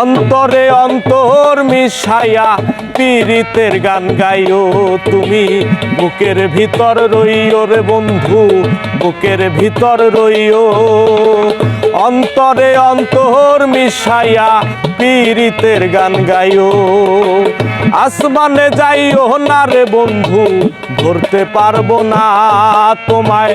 অন্তরে অন্তর মিশাইয়া পীড়িতের গান গাইও তুমি। বুকের ভিতর রইও রে বন্ধু, বুকের ভিতর রইও। অন্তরে অন্তর মিশাইয়া পীড়িতের গান গাইও। আসমানে যাইও না রে বন্ধু, ধরতে পারব না তোমায়।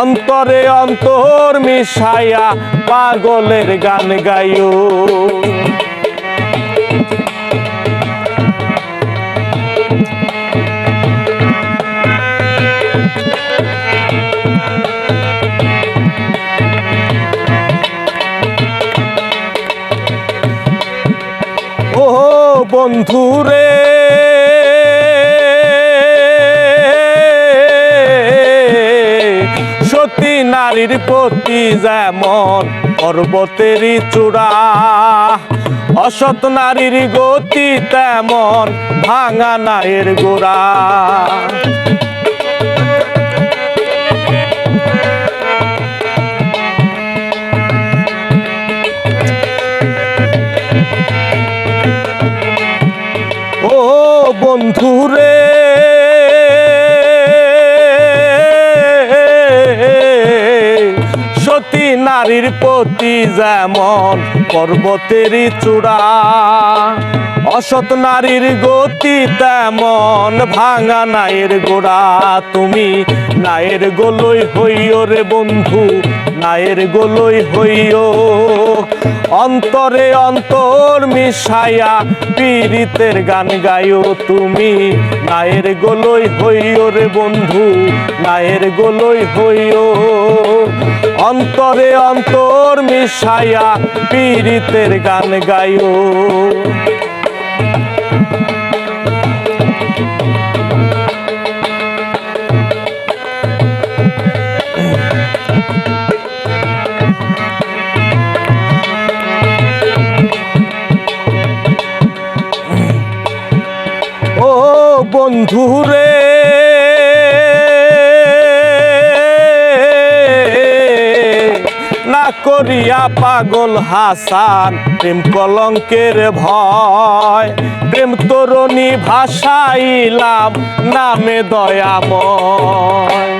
অন্তরে অন্তর মিশাইয়া পাগলের গান গাইও। ও নারীর প্রতি যেমন পর্বতেরই চূড়া অসৎ নারীর গতি তেমন ভাঙা নায়ের গোড়া। ও সতী নারীর প্রতি যেমন পর্বতেরই চূড়া, অসৎ নারীর গতি তেমন ভাঙা নায়ের গোড়া। তুমি নায়ের গোলই হইও রে বন্ধু, নায়ের গোলই হইও। অন্তরে অন্তর মিশাইয়া পীড়িতের গান গাইও তুমি। নায়ের গোলই হইও রে বন্ধু, নায়ের গোলই হইও। অন্তরে অন্তর মিশাইয়া পীড়িতের গান গাইও বন্ধু রে না করিয়া পাগল হাসান প্রেম কলঙ্কের ভয়। প্রেম তরণী ভাষাইলাম নামে দয়াময়।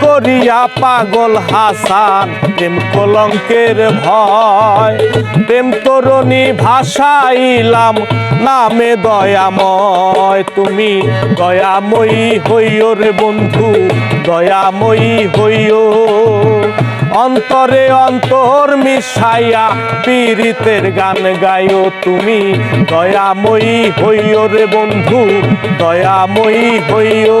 করিয়া পাগল হাসান, প্রেম কলঙ্কের ভয়। প্রেম তরণী ভাষাইলাম নামে দয়াময়। তুমি দয়াময়ী হইও রে বন্ধু, দয়াময়ী হইও। অন্তরে অন্তর মিশাইয়া পীড়িতের গান গাইও। তুমি দয়াময়ী হইও রে বন্ধু, দয়াময়ী হইও।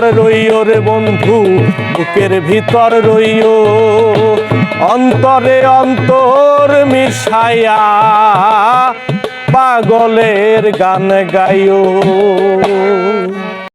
রইও রে বন্ধু বুকের ভিতর রইও। অন্তরে অন্তর মিশাইয়া পাগলের গান গাইও।